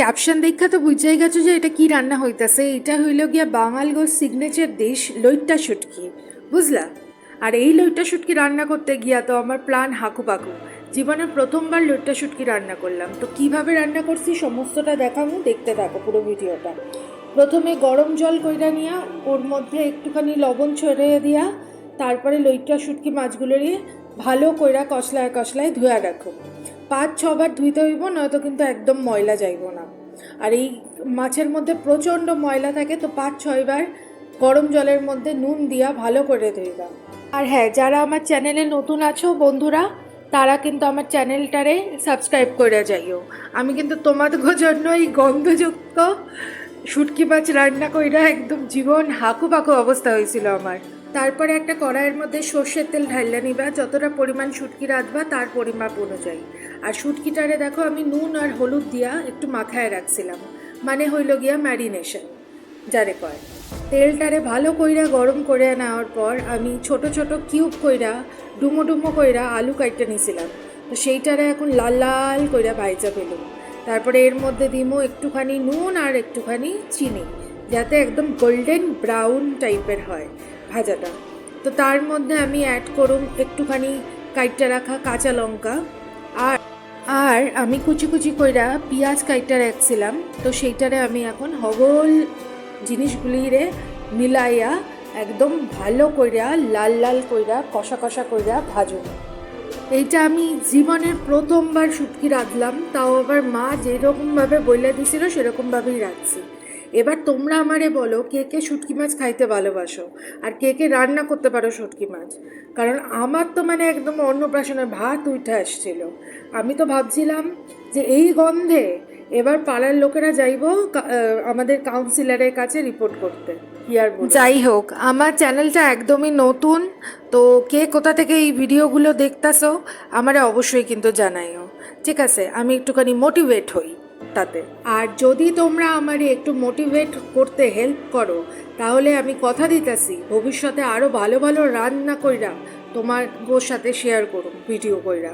Caption দেখা তো বুঝাই গেছো যে এটা কি রান্না হইতাছে। এটা হইল গিয়া বাঙালগোর সিগনেচার ডিশ লইট্টা শুটকি। বুঝলা? আর এই লইট্টা শুটকি রান্না করতে গিয়া তো আমার প্ল্যান হাকু পাকু। জীবনে প্রথমবার লইট্টা শুটকি রান্না করলাম। তো কীভাবে রান্না করছি সমস্তটা দেখাবো, দেখতে থাকো পুরো ভিডিওটা। প্রথমে গরম জল কইরা নিয়া, ওর মধ্যে একটুখানি লবণ ছড়িয়ে দিয়া, তারপরে লইট্টা শুটকি মাছগুলো নিয়ে ভালো কইরা কষলায় কষলায় ধুয়া রাখো। পাঁচ ছবার ধুইতে হইব, নয়তো কিন্তু একদম ময়লা যাইব না। আর এই মাছের মধ্যে প্রচণ্ড ময়লা থাকে, তো পাঁচ ছয়বার গরম জলের মধ্যে নুন দিয়া ভালো করে ধুইবা। আর হ্যাঁ যারা আমার চ্যানেলে নতুন আছো বন্ধুরা, তারা কিন্তু আমার চ্যানেলটারে সাবস্ক্রাইব করে যাইও। আমি কিন্তু তোমাদের জন্য এই গন্ধযুক্ত শুটকি মাছ রান্না কইরা একদম জীবন হাঁকু পাকু অবস্থা হয়েছিল আমার। তারপরে একটা কড়াইয়ের মধ্যে সর্ষের তেল ঢাললে নিবা, যতটা পরিমাণ শুটকি রাঁধবা তার পরিমাপ অনুযায়ী। আর শুটকিটারে দেখো আমি নুন আর হলুদ দিয়া একটু মাখায় রাখছিলাম মানে হইল গিয়া ম্যারিনেশন। যারে কয়, তেলটারে ভালো কইরা গরম করে নেওয়ার পর আমি ছোট ছোট কিউব কইরা, ডুমো ডুমো কইরা আলু কাইটটা নিয়েছিলাম তো সেইটারে এখন লাল লাল কইরা ভাইজা পেলুম। তারপরে এর মধ্যে দিমো একটুখানি নুন আর একটুখানি চিনি, যাতে একদম গোল্ডেন ব্রাউন টাইপের হয়। ভাজাটা। তো তার মধ্যে আমি অ্যাড করুম একটুখানি কাইটটা রাখা কাঁচা লঙ্কা। আর আর আমি কুচি কুচি কইরা পেঁয়াজ কাইটটা রাখছিলাম। তো সেইটারে আমি এখন হগল জিনিসগুলিরে মিলাইয়া একদম ভালো কইরা, লাল লাল কইরা, কষা কষা কইরা ভাজুন। এইটা আমি জীবনের প্রথমবার শুটকি রাখলাম তাও আবার মা যেরকমভাবে বইলে দিছিল, সেরকমভাবেই রাখছি এবার তোমরা আমারে বলো, কে কে শুটকি মাছ খাইতে ভালোবাসো আর কে কে রান্না করতে পারো শুটকি মাছ। কারণ আমার তো মানে একদম অন্নপ্রাশনের ভাত উঠে আসছিল। আমি তো ভাবছিলাম যে এই গন্ধে এবার পাড়ার লোকেরা যাইব আমাদের কাউন্সিলরের কাছে রিপোর্ট করতে। যাই হোক, আমার চ্যানেলটা একদমই নতুন, তো কে কোথা থেকে এই ভিডিওগুলো দেখতাছো আমারে অবশ্যই কিন্তু জানাইও। ঠিক আছে, আমি একটুখানি মোটিভেট হই। তাতে। আর যদি তোমরা আমারে একটু মোটিভেট করতে হেল্প করো, তাহলে আমি কথা দিতেছি, ভবিষ্যতে আরও ভালো ভালো রান্না কইরা তোমার গোর সাথে শেয়ার করুন ভিডিও কইরা।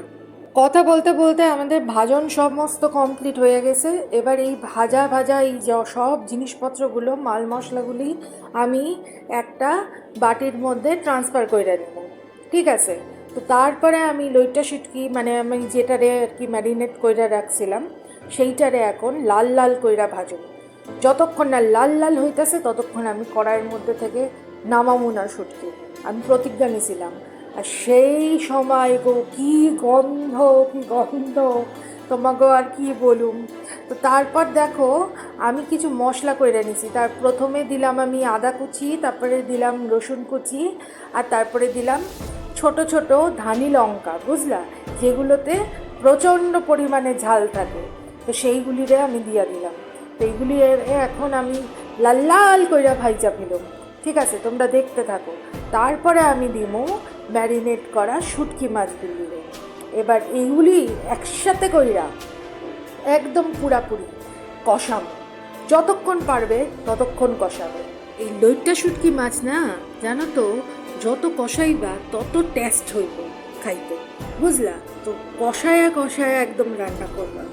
কথা বলতে বলতে আমাদের ভাজন সমস্ত কমপ্লিট হয়ে গেছে। এবার এই ভাজা ভাজা এই সব জিনিসপত্রগুলো, মাল মশলাগুলি আমি একটা বাটির মধ্যে ট্রান্সফার করে নেব। ঠিক আছে? তো তারপরে আমি লইটা শুটকি মানে আমি যেটারে আর কি ম্যারিনেট কইরা রাখছিলাম সেইটারে এখন লাল লাল কইরা ভাজব যতক্ষণ না লাল লাল হইতেছে, ততক্ষণ আমি কড়াইয়ের মধ্যে থেকে নামামু না শুটকি আমি প্রতিজ্ঞা নিয়েছিলাম। আর সেই সময় গো, কি গন্ধ কি গন্ধ। তোমাকে আর কি বলুম। তো তারপর দেখো, আমি কিছু মশলা কইরা নিছি। তার প্রথমে দিলাম আমি আদা কুচি, তারপরে দিলাম রসুন কুচি, আর তারপরে দিলাম ছোট ছোট ধানি লঙ্কা, বুঝলা? যেগুলোতে প্রচণ্ড পরিমাণে ঝাল থাকে। তো সেইগুলিরে আমি দিয়া দিলাম। তো এইগুলি এখন আমি লাল লাল কইরা ভাইজা ফেলুম। ঠিক আছে, তোমরা দেখতে থাকো। তারপরে আমি দিব ম্যারিনেট করা শুটকি মাছগুলিরে। এবার এইগুলি একসাথে কইরা, একদম পুরাপুরি কষাম। যতক্ষণ পারবে ততক্ষণ কষাবে। এই লইট্টা শুটকি মাছ না, জানো তো, যত কষাইবা তত টেস্ট হইব খাইতে। বুঝলা? তো কষায়া কষায়া একদম রান্না করবা।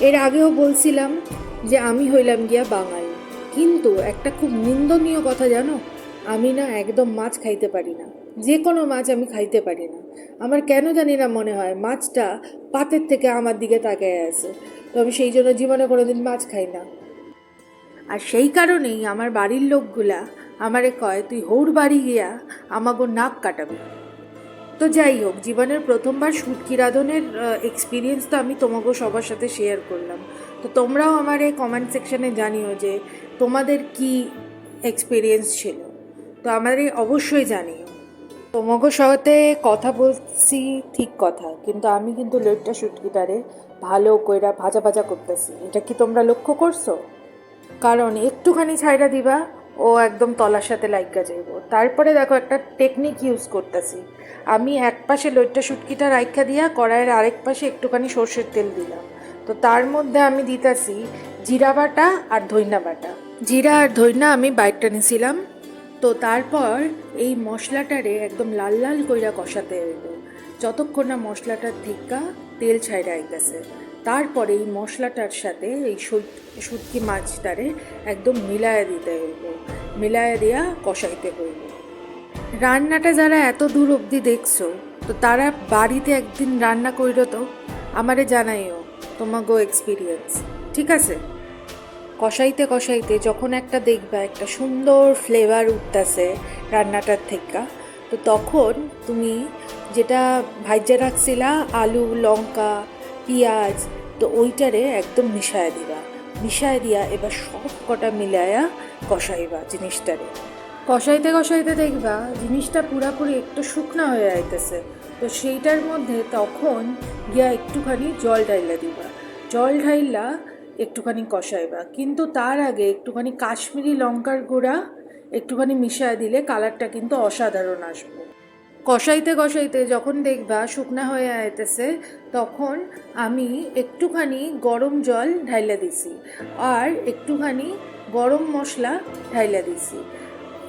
এর আগেও বলছিলাম যে আমি হইলাম গিয়া বাঙালি। কিন্তু একটা খুব নিন্দনীয় কথা জানো? আমি না একদম মাছ খাইতে পারি না। যে কোনো মাছ আমি খাইতে পারি না। আমার কেন জানি না মনে হয়, মাছটা পাতের থেকে আমার দিকে তাকিয়ে আছে। তো আমি সেই জন্য জীবনে কোনোদিন মাছ খাই না। আর সেই কারণেই আমার বাড়ির লোকগুলা আমারে কয়, তুই হৌর বাড়ি গিয়া আমাগো নাক কাটাবি। তো যাই হোক, জীবনের প্রথমবার শুটকি রাঁধনের এক্সপিরিয়েন্স তো আমি তোমাকে সবার সাথে শেয়ার করলাম। তো তোমরাও আমার এই কমেন্ট সেকশনে জানিও যে তোমাদের কি এক্সপিরিয়েন্স ছিল। তো আমার এই অবশ্যই জানিও। তোমাকে সাথে কথা বলছি ঠিক কথা, কিন্তু আমি কিন্তু লেটটা শুটকিটারে ভালো কইরা ভাজা ভাজা করতেছি। এটা কি তোমরা লক্ষ্য করছ? কারণ একটুখানি ছাইড়া দিবা ও একদম তলার সাথে লাইগা যাইব। তারপরে দেখো একটা টেকনিক ইউজ করতেছি। আমি এক পাশে লইট্টা শুটকিটা রাইখা দিয়া কড়াইয়ের আরেক পাশে একটুখানি সর্ষের তেল দিলাম। তো তার মধ্যে আমি দিতাছি জিরা বাটা আর ধইনা বাটা। জিরা আর ধইনা আমি বাইটটা নিছিলাম। তো তারপর এই মশলাটারে একদম লাল লাল কইরা কষাতে হইল যতক্ষণ না মশলাটার থিকা তেল ছাইড়া আইতেছে। তারপরে এই মশলাটার সাথে এই শুটকি মাছটারে একদম মিলায়া দিতে হইব। মিলায়া দিয়া কষাইতে হইব। রান্নাটা যারা এত দূর অবধি দেখছ, তো তারা বাড়িতে একদিন রান্না কইরো তো, আমারে জানাইও তোমাগো এক্সপিরিয়েন্স ঠিক আছে? কষাইতে কষাইতে যখন একটা দেখবা একটা সুন্দর ফ্লেভার উঠতেছে রান্নাটার থেকে, তো তখন তুমি যেটা ভাইজা রাখছিলা আলু, লঙ্কা পেঁয়াজ তো ওইটারে একদম মিশায় দিবা। মিশায় দিয়া এবার সব কটা মিলায়া কষাইবা জিনিসটারে। কষাইতে কষাইতে দেখবা, জিনিসটা পুরাপুরি একটু শুকনা হয়ে আইতেছে। তো সেইটার মধ্যে তখন গিয়া একটুখানি জল ঢাইলা দিবা। জল ঢাইলা একটুখানি কষাইবা। কিন্তু তার আগে একটুখানি কাশ্মীরি লঙ্কার গুঁড়া একটুখানি মিশায় দিলে কালারটা কিন্তু অসাধারণ আসবে। কষাইতে কষাইতে যখন দেখবা শুকনা হয়ে আইতেছে, তখন আমি একটুখানি গরম জল ঢাইলা দিছি আর একটুখানি গরম মশলা ঢাইলা দিছি।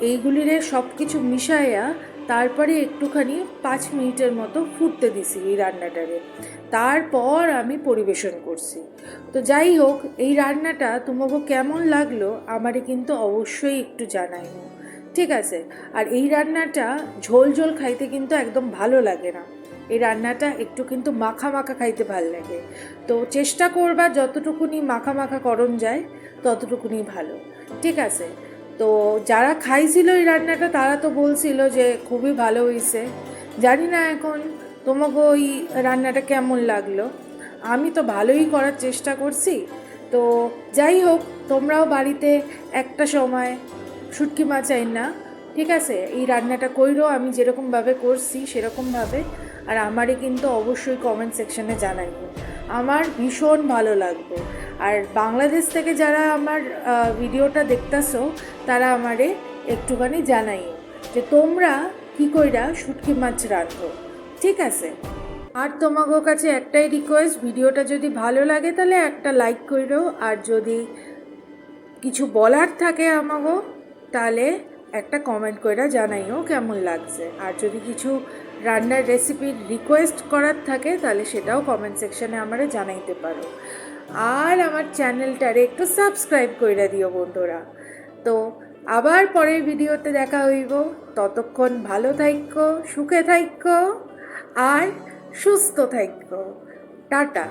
এইগুলিরে সব কিছু মিশাইয়া তারপরে একটুখানি পাঁচ মিনিটের মতো ফুটতে দিছি এই রান্নাটারে। তারপর আমি পরিবেশন করছি। তো যাই হোক, এই রান্নাটা তোমাকে কেমন লাগল আমারে কিন্তু অবশ্যই একটু জানাইও। ঠিক আছে। আর এই রান্নাটা ঝোল ঝোল খাইতে কিন্তু একদম ভালো লাগে না। এই রান্নাটা একটু কিন্তু মাখা মাখা খাইতে ভালো লাগে। তো চেষ্টা করবা যতটুকুনি মাখা মাখা করণ যায়, ততটুকুনি ভালো। ঠিক আছে। তো যারা খাইছিল এই রান্নাটা, তারা তো বলছিল যে খুবই ভালো হয়েছে জানি না এখন তোমাকে ওই রান্নাটা কেমন লাগল। আমি তো ভালোই করার চেষ্টা করছি। তো যাই হোক, তোমরাও বাড়িতে একটা সময় শুটকি মাছ আইন না। ঠিক আছে, এই রান্নাটা কইরো, আমি যেরকমভাবে করছি সেরকমভাবে। আর আমারে কিন্তু অবশ্যই কমেন্ট সেকশনে জানাইও। আমার ভীষণ ভালো লাগবে। আর বাংলাদেশ থেকে যারা আমার ভিডিওটা দেখতেছো, তারা আমারে একটুখানি জানাইও যে তোমরা কী কইরা শুটকি মাছ রাখো ঠিক আছে? আর তোমাদের কাছে একটাই রিকোয়েস্ট ভিডিওটা যদি ভালো লাগে তাহলে একটা লাইক কইরো। আর যদি কিছু বলার থাকে আমাকে তাহলে একটা কমেন্ট কইরা জানাইও কেমন লাগছে। আর যদি কিছু রান্নার রেসিপির রিকোয়েস্ট করার থাকে, তাহলে সেটাও কমেন্ট সেকশানে আমরা জানাইতে পারো। আর আমার চ্যানেলটারে একটু সাবস্ক্রাইব কইরা দিও বন্ধুরা। তো আবার পরের ভিডিওতে দেখা হইব। ততক্ষণ ভালো থাইক্য সুখে থাইক্য আর সুস্থ থাইক্য টাটা।